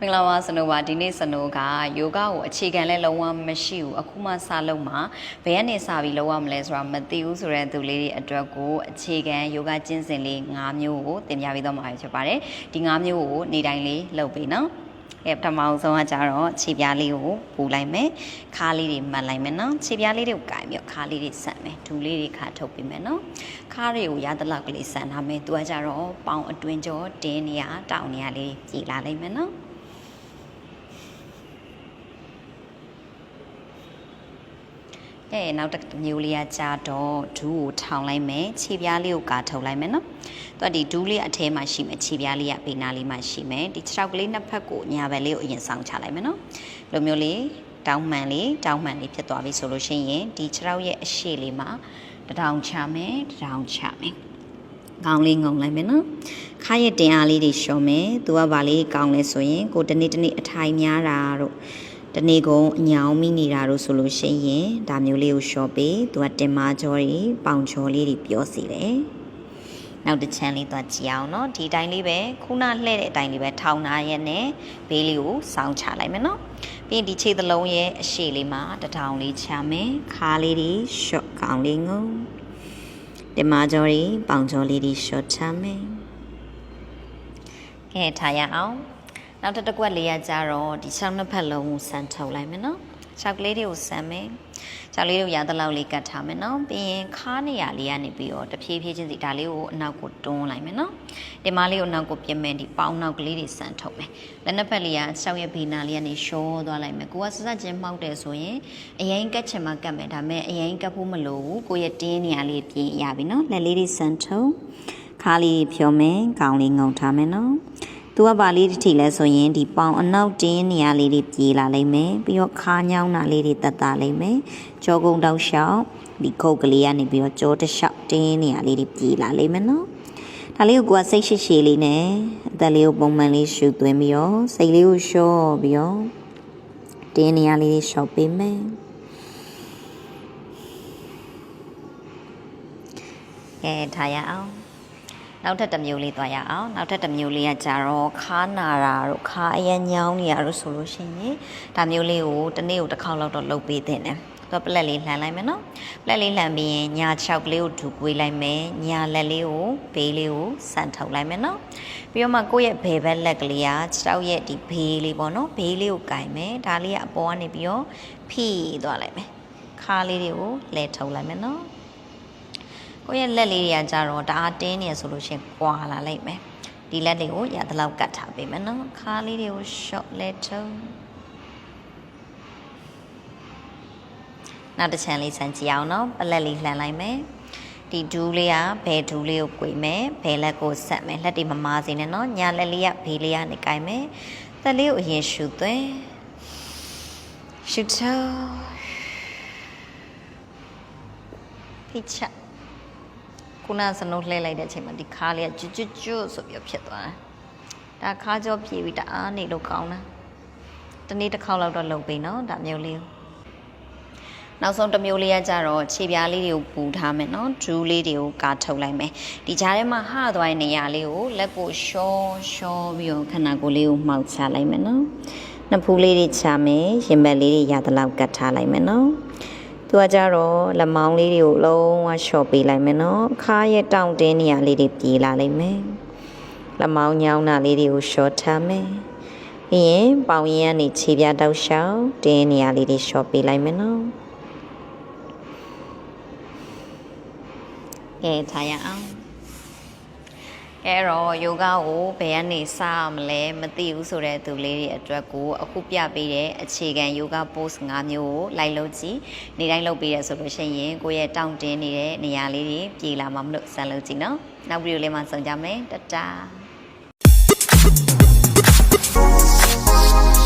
မင်္ဂလာပါစနိုပါဒီနေ့စနိုကယောဂကိုအခြေခံလဲလုံးဝမရှိဘူးအခုမှစလုပ်မှာဘယ်ကနေစပြီးလုပ်ရမလဲဆိုတာမသိဘူးဆိုတဲ့သူလေးတွေအတွက်ကိုအခြေခံယောဂကျင့်စဉ်လေး၅မျိုးကိုသင်ပြပေးတော့မှာဖြစ်ပါတယ်ဒီ၅မျိုးကိုနေ့တိုင်းလေးလုပ်ပေးနော်အဲပထမအောင်ဆုံးကကြတော့ခြေပြားလေးကိုပူလိုက်မယ်ခါးလေးတွေမှတ်လိုက်မယ်နော်ခြေပြားလေးတွေကိုကင်ပြီးတော့ခါးလေးတွေဆန့်မယ်ဒူလေးတွေခါထုတ်ပေးမယ်နော်ခါးတွေကိုရသလောက်ကလေးဆန့်ထားမယ်သူကကြတော့ပေါင်အတွင်းကျော်တင်းနေရတောင်နေရလေးကြည်လာလိုက်မယ်နော် အဲနောက်တစ်မျိုးလေးကကြာတော့ဒူးကိုထောင်လိုက်မယ်ခြေပြားလေးကိုကာထုတ်လိုက်မယ်နော်။တော့ဒီဒူးလေးအထဲမှာရှိမယ်ခြေပြားလေးကဘေးနားလေးမှာရှိမယ်ဒီခြေထောက်ကလေးနှစ်ဖက်ကိုညာဘက်လေးကိုအရင်ဆောင်ချလိုက်မယ်နော်။လိုမျိုးလေးတောင်းမှန်လေးတောင်းမှန်လေးဖြစ်သွားပြီဆိုလို့ရှိရင်ဒီခြေထောက်ရဲ့အရှိလေးမှာတထောင်ချမယ်တထောင်ချမယ်။ကောင်းလေးငုံလိုက်မယ်နော်။ခါရဲ့တင်အားလေးတွေရှော့မယ်။သူကဗာလေးကောင်းလဲဆိုရင်ကိုတနေ့တနေ့အထိုင်များတာတို့ တနေ့ကုန်အညောင်းမိနေတာတို့ဆိုလို့ရှိရင်ဒါမျိုးလေးကိုရှော့ပေးသူကတင်မာကြောတွေပေါင်ကြောလေးတွေပြောစီတယ်နောက်တစ်ချမ်းလေးသွားကြည့်အောင်နော်ဒီတိုင်းလေးပဲခုနလှဲ့တဲ့အတိုင်းလေးပဲထောင်ထားရက်နဲ့ဘေးလေးကိုစောင်းချလိုက်မယ်နော်ပြီးရင်ဒီခြေသလုံးရဲ့အရှိလေးမှာတထောင်လေးချမယ်ခါလေးတွေရှော့ကောင်းလေးငုံတင်မာကြောတွေပေါင်ကြောလေးတွေရှော့ချမယ်ကဲထားရအောင် နောက်တစ်တစ်ကွက်လေးရကြတော့ဒီ၆နှစ်ဖက်လုံးကိုစမ်းထုတ်လိုက်မယ်နော်ခြောက်ကလေးတွေကိုစမ်းမယ်ခြောက်လေးတွေကိုရသလောက်လေးကတ်ထားမယ်နော်ပြီးရင်ခါနေရလေးကနေပြီးတော့တဖြည်းဖြည်းချင်းစီဒါလေးကိုအနောက်ကိုတွန်းလိုက်မယ်နော်ဒီမလေးကိုအနောက်ကိုပြစ်မယ်ဒီပေါင်းနောက်ကလေးတွေစမ်းထုတ်မယ်လက်နှစ်ဖက်လေးကရှောက်ရဲ့ဘေးနာလေးကနေရှောသွားလိုက်မယ်ကိုကစစချင်းမှောက်တယ်ဆိုရင်အရင်ကတ်ချင်မှကတ်မယ်ဒါပေမဲ့အရင်ကတ်ဖို့မလိုဘူးကိုရဲ့တင်းနေရလေးပြင်ရပြီနော်လက်လေးတွေစမ်းထုတ်ခါလေးဖြောမယ်ခေါင်းလေးငုံထားမယ်နော် သူကပါလေးတစ်ထိလဲဆိုရင်ဒီပေါင်အနောက်တင်းနေရလေးတွေပြေးလာလိမ့်မယ်ပြီးတော့ခါညောင်းတာလေးတွေတက်တာလိမ့်မယ်ကြောကုန်းတောက်လျှောက်ဒီခုတ်ကလေးကနေပြီးတော့ကြောတစ်လျှောက်တင်းနေရလေးတွေပြေးလာလိမ့်မယ်နော်ဒါလေးကိုကိုကစိတ်ရှိရှိလေးနဲ့အသက်လေးကိုပုံမှန်လေးရှူသွင်းပြီးတော့စိတ်လေးကိုလျှော့ပြီးတော့တင်းနေရလေးတွေလျှော့ပေးမယ်ကဲထားရအောင် နောက်ထပ်တစ်မျိုးလေးသွားရအောင်နောက်ထပ်တစ်မျိုးလေးကကြတော့ခါနာတာတို့ခါအရညောင်းနေရတို့ဆိုလို့ရှိရင်ဒါမျိုးလေးကိုတစ်နေ့ကိုတစ်ခေါက်လောက်တော့လုပ်ပေးတဲ့တယ်တော့ပလက်လေးလှန်လိုက်မယ်နော်ပလက်လေးလှန်ပြီးရင်ညာ6ကလေးကိုဒူကွေးလိုက်မယ်ညာလက်လေးကိုဘေးလေးကိုဆန်ထုတ်လိုက်မယ်နော်ပြီးတော့မှကိုယ့်ရဲ့ဘယ်ဘက်လက်ကလေးကခြေထောက်ရဲ့ဒီဘေးလေးပေါ့နော်ဘေးလေးကိုကင်မယ်ဒါလေးကအပေါ်ကနေပြီးတော့ဖိသွားလိုက်မယ်ခါလေးတွေကိုလဲထုတ်လိုက်မယ်နော် ကိုယ့်ရဲ့လက်လေးတွေကကြတော့တအားတင်းနေရဆိုလို့ရှိရင်ကွာလာလိုက်မယ်ဒီလက်တွေကိုရသလောက်ကတ်ထားပေးမယ်နော်ခါလေးတွေကို short လက်ထုံးနောက်တစ်ချမ်းလေးဆန်ကြည့်အောင်နော်ပလက်လေးလှန်လိုက်မယ်ဒီဒူးလေးကဘယ်ဒူးလေးကို꿰မယ်ဘယ်လက်ကိုဆက်မယ်လက်တွေမမာစေနဲ့နော်ညာလက်လေးကဘေးလေးကနေကြိုင်မယ်သက်လေးကိုအရင်ရှူသွင်းရှူထောဖိချ ခုနစနုပ်လှဲလိုက်တဲ့အချိန်မှာဒီခါလေးကကျွတ်ကျွတ်ကျွတ်ဆိုပြီးတော့ဖြစ်သွားတာဒါခါကြောပြေပြီးတအားနေလို့ကောင်းတာတနေ့တစ်ခေါက်လောက်တော့လုပ်ပေးနော်ဒါမျိုးလေးကိုနောက်ဆုံးတစ်မျိုးလေးကကြတော့ခြေပြားလေးတွေကိုပူထားမယ်နော်ဒရူးလေးတွေကိုကာထုတ်လိုက်မယ်ဒီကြားထဲမှာဟသွားတဲ့နေရာလေးကိုလက်ကိုရှောရှောပြီးတော့ခန္ဓာကိုယ်လေးကိုမှောက်ချလိုက်မယ်နော်နှစ်ဖူးလေးတွေချမယ်ရင်ဘတ်လေးတွေရသလောက်ကတ်ထားလိုက်မယ်နော် သူကကြတော့လက်မောင်းလေးတွေကိုလုံးဝလျှော့ပေးလိုက်မယ်နော်ခါရဲ့တောင့်တင်းနေရာလေးတွေပြေးလာလိုက်မယ်လက်မောင်းညောင်းတာလေးတွေကိုလျှော့ထားမယ်ပြီးရင်ပေါင်ရင်ကနေခြေပြားတောက်လျှောက်တင်းနေရာလေးတွေလျှော့ပေးလိုက်မယ်နော်ကဲထားရအောင် အဲ့တော့ယောဂကိုဘယ်ကနေစရမလဲမသိဘူးဆိုတဲ့သူလေးတွေအတွက်ကိုအခုပြပေးတဲ့အခြေခံယောဂ post 5မျိုးကိုလိုက်လုပ်ကြည့်နေတိုင်းလုပ်ပေးရဆိုလို့ရှိရင်ကိုယ့်ရဲ့တောင့်တင်းနေတဲ့နေရာလေးတွေပြေလာမှာမလို့စမ်းလုပ်ကြည့်နော်နောက်ဗီဒီယိုလေးမှာဆုံကြမယ်တတား